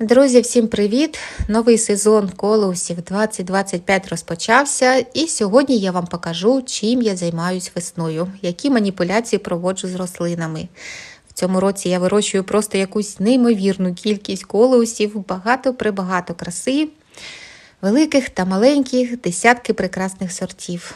Друзі, всім привіт! Новий сезон колоусів 2025 розпочався, і сьогодні я вам покажу, чим я займаюсь весною, які маніпуляції проводжу з рослинами. В цьому році я вирощую просто якусь неймовірну кількість колоусів, багато прибагато краси, великих та маленьких, десятки прекрасних сортів.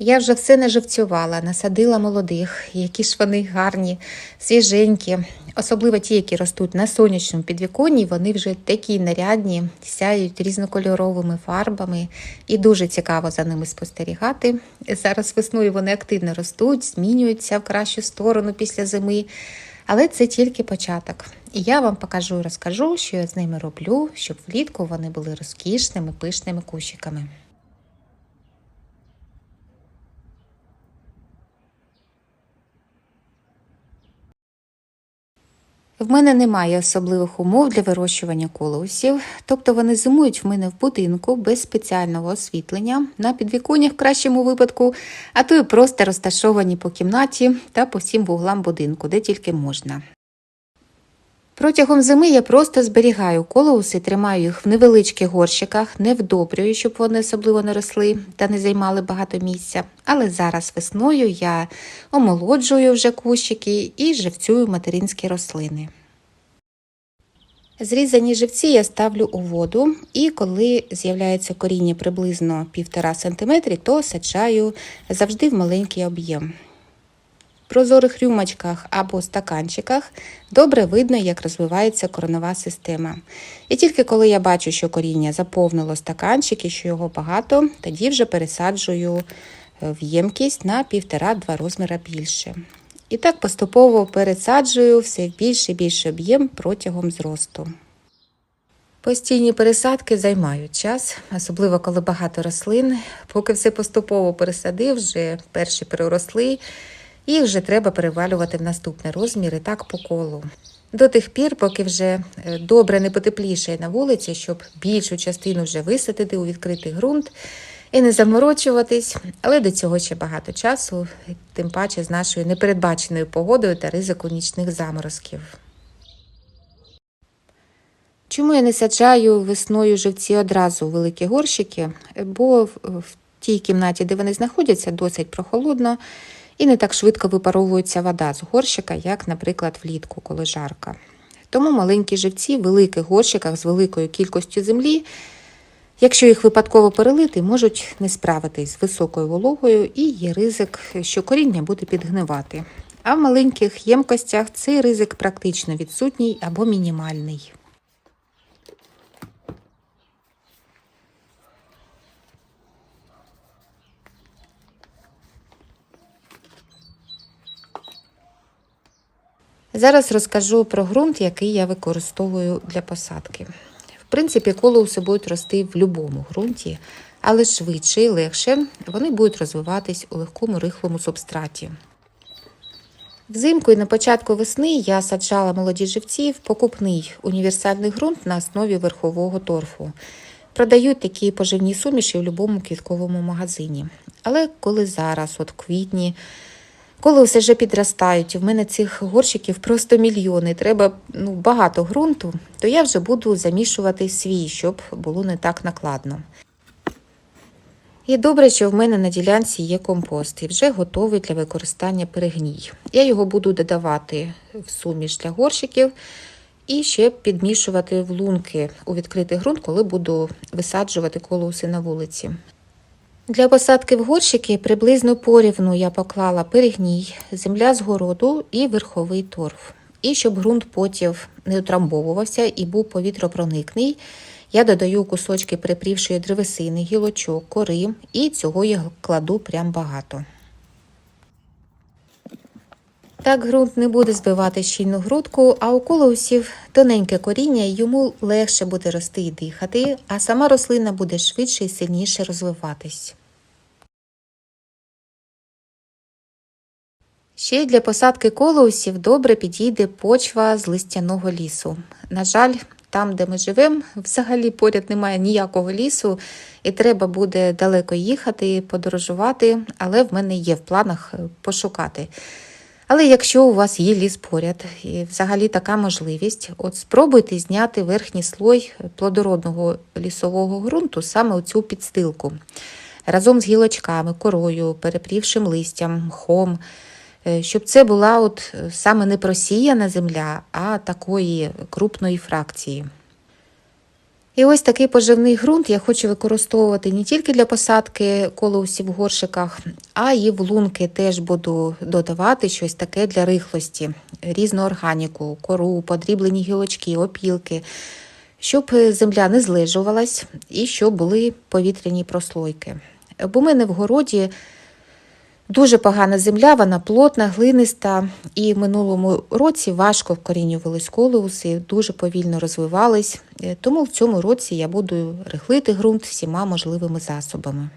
Я вже все наживцювала, насадила молодих, які ж вони гарні, свіженькі. Особливо ті, які ростуть на сонячному підвіконні, вони вже такі нарядні, сяють різнокольоровими фарбами, і дуже цікаво за ними спостерігати. Зараз весною вони активно ростуть, змінюються в кращу сторону після зими. Але це тільки початок. І я вам покажу і розкажу, що я з ними роблю, щоб влітку вони були розкішними, пишними кущиками. В мене немає особливих умов для вирощування колоусів, тобто вони зимують в мене в будинку без спеціального освітлення, на підвіконнях в кращому випадку, а то й просто розташовані по кімнаті та по всім вуглам будинку, де тільки можна. Протягом зими я просто зберігаю колоуси, тримаю їх в невеличких горщиках, не вдобрюю, щоб вони особливо не росли та не займали багато місця. Але зараз весною я омолоджую вже кущики і живцюю материнські рослини. Зрізані живці я ставлю у воду, і коли з'являється коріння приблизно 1,5 см, то саджаю завжди в маленький об'єм. В прозорих рюмочках або стаканчиках добре видно, як розвивається коронова система. І тільки коли я бачу, що коріння заповнило стаканчики, що його багато, тоді вже пересаджую в ємкість на 1,5-2 розміра більше. І так поступово пересаджую все в більший і більший об'єм протягом зросту. Постійні пересадки займають час, особливо коли багато рослин. Поки все поступово пересадив, вже перші переросли, їх вже треба перевалювати в наступний розмір і так по колу. До тих пір, поки вже добре не потеплішає на вулиці, щоб більшу частину вже висадити у відкритий ґрунт і не заморочуватись, але до цього ще багато часу, тим паче з нашою непередбаченою погодою та ризику нічних заморозків. Чому я не саджаю весною живці одразу у великі горщики? Бо в тій кімнаті, де вони знаходяться, досить прохолодно і не так швидко випаровується вода з горщика, як, наприклад, влітку, коли жарко. Тому маленькі живці в великих горщиках з великою кількістю землі, якщо їх випадково перелити, можуть не справитись з високою вологою і є ризик, що коріння буде підгнивати. А в маленьких ємкостях цей ризик практично відсутній або мінімальний. Зараз розкажу про ґрунт, який я використовую для посадки. В принципі, колоуси будуть рости в будь-якому ґрунті, але швидше і легше вони будуть розвиватись у легкому рихлому субстраті. Взимку і на початку весни я саджала молоді живці в покупний універсальний ґрунт на основі верхового торфу. Продають такі поживні суміші в будь-якому квітковому магазині. Але коли зараз, от в квітні, коли все вже підростають, і в мене цих горщиків просто мільйони, треба ну, багато ґрунту, то я вже буду замішувати свій, щоб було не так накладно. І добре, що в мене на ділянці є компост і вже готовий для використання перегній. Я його буду додавати в суміш для горщиків і ще підмішувати в лунки у відкритий ґрунт, коли буду висаджувати колоуси на вулиці. Для посадки в горщики приблизно порівну я поклала перегній, земля з городу і верховий торф. І щоб ґрунт потім не утрамбовувався і був повітропроникний, я додаю кусочки припрівшої древесини, гілочок, кори, і цього я кладу прям багато. Так ґрунт не буде збивати щільну грудку, а у колоусів тоненьке коріння, йому легше буде рости і дихати, а сама рослина буде швидше і сильніше розвиватись. Ще для посадки колоусів добре підійде почва з листяного лісу. На жаль, там, де ми живемо, взагалі поряд немає ніякого лісу, і треба буде далеко їхати, подорожувати, але в мене є в планах пошукати. Але якщо у вас є ліс поряд, і взагалі така можливість, от спробуйте зняти верхній слой плодородного лісового ґрунту саме у цю підстилку. Разом з гілочками, корою, перепрівшим листям, мхом, е, щоб це була от е, саме не просіяна земля, а такої крупної фракції. І ось такий поживний ґрунт я хочу використовувати не тільки для посадки колосів в горшиках, а і в лунки теж буду додавати щось таке для рихлості, різну органіку, кору, подріблені гілочки, опілки, щоб земля не злежувалась і щоб були повітряні прослойки. Бо в мене в городі Дуже погана земля, вона плотна, глиниста, і в минулому році важко вкорінювались колеуси, дуже повільно розвивались. Е, Тому в цьому році я буду рихлити ґрунт всіма можливими засобами.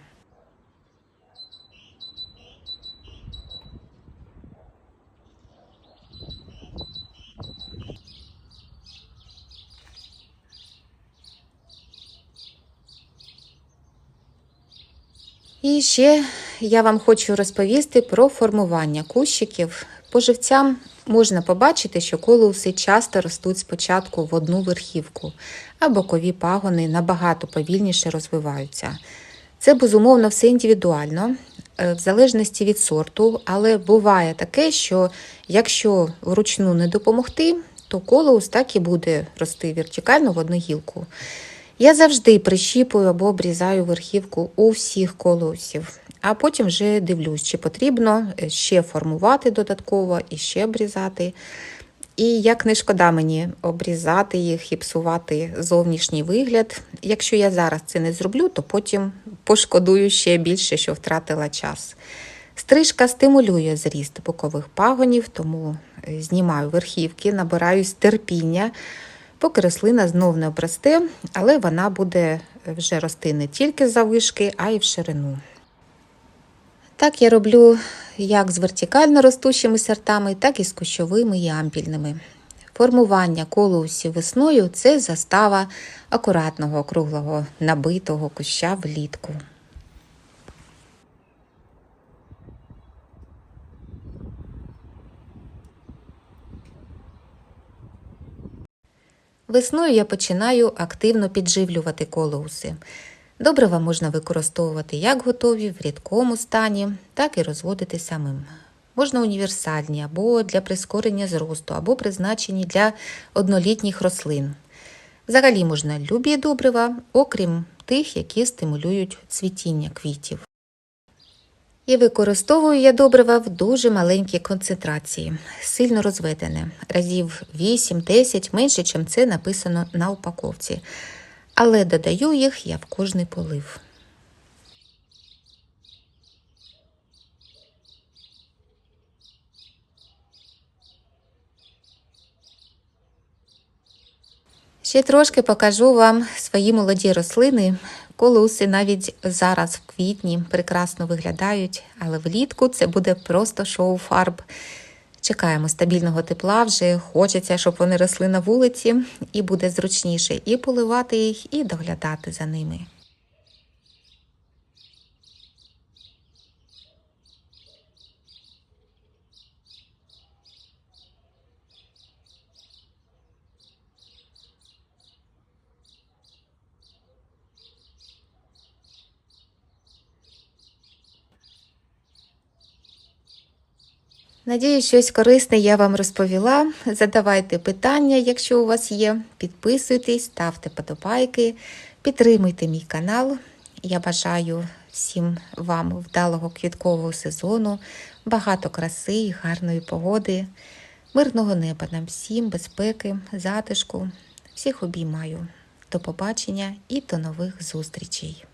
І ще я вам хочу розповісти про формування кущиків. По живцям можна побачити, що колоуси часто ростуть спочатку в одну верхівку, а бокові пагони набагато повільніше розвиваються. Це безумовно все індивідуально, е, в залежності від сорту, але буває таке, що якщо вручну не допомогти, то колоус так і буде рости вертикально в одну гілку. Я завжди прищіпую або обрізаю верхівку у всіх колосів, а потім вже дивлюсь, чи потрібно е, ще формувати додатково і ще обрізати. І як не шкода мені обрізати їх і псувати зовнішній вигляд. Якщо я зараз це не зроблю, то потім пошкодую ще більше, що втратила час. Стрижка стимулює зріст бокових пагонів, тому е, знімаю верхівки, набираюсь терпіння поки рослина знов не обросте, але вона буде вже рости не тільки з завишки, а й в ширину. Так я роблю як з вертикально ростущими сортами, так і з кущовими і ампільними. Формування колоусів весною це застава акуратного округлого набитого куща влітку. Весною я починаю активно підживлювати колоуси. Добрива можна використовувати як готові в рідкому стані, так і розводити самим. Можна універсальні або для прискорення зросту, або призначені для однолітніх рослин. Взагалі можна любі добрива, окрім тих, які стимулюють цвітіння квітів. І використовую я добрива в дуже маленькій концентрації, сильно розведене, разів 8-10, менше, чим це написано на упаковці. Але додаю їх я в кожний полив. Ще трошки покажу вам свої молоді рослини. Колуси навіть зараз в квітні прекрасно виглядають, але влітку це буде просто шоу фарб. Чекаємо стабільного тепла, вже хочеться, щоб вони росли на вулиці, і буде зручніше і поливати їх, і доглядати за ними. Надію, щось корисне я вам розповіла. Задавайте питання, якщо у вас є. Підписуйтесь, ставте подобайки, підтримуйте мій канал. Я бажаю всім вам вдалого квіткового сезону, багато краси і гарної погоди, мирного неба нам всім, безпеки, затишку. Всіх обіймаю. До побачення і до нових зустрічей!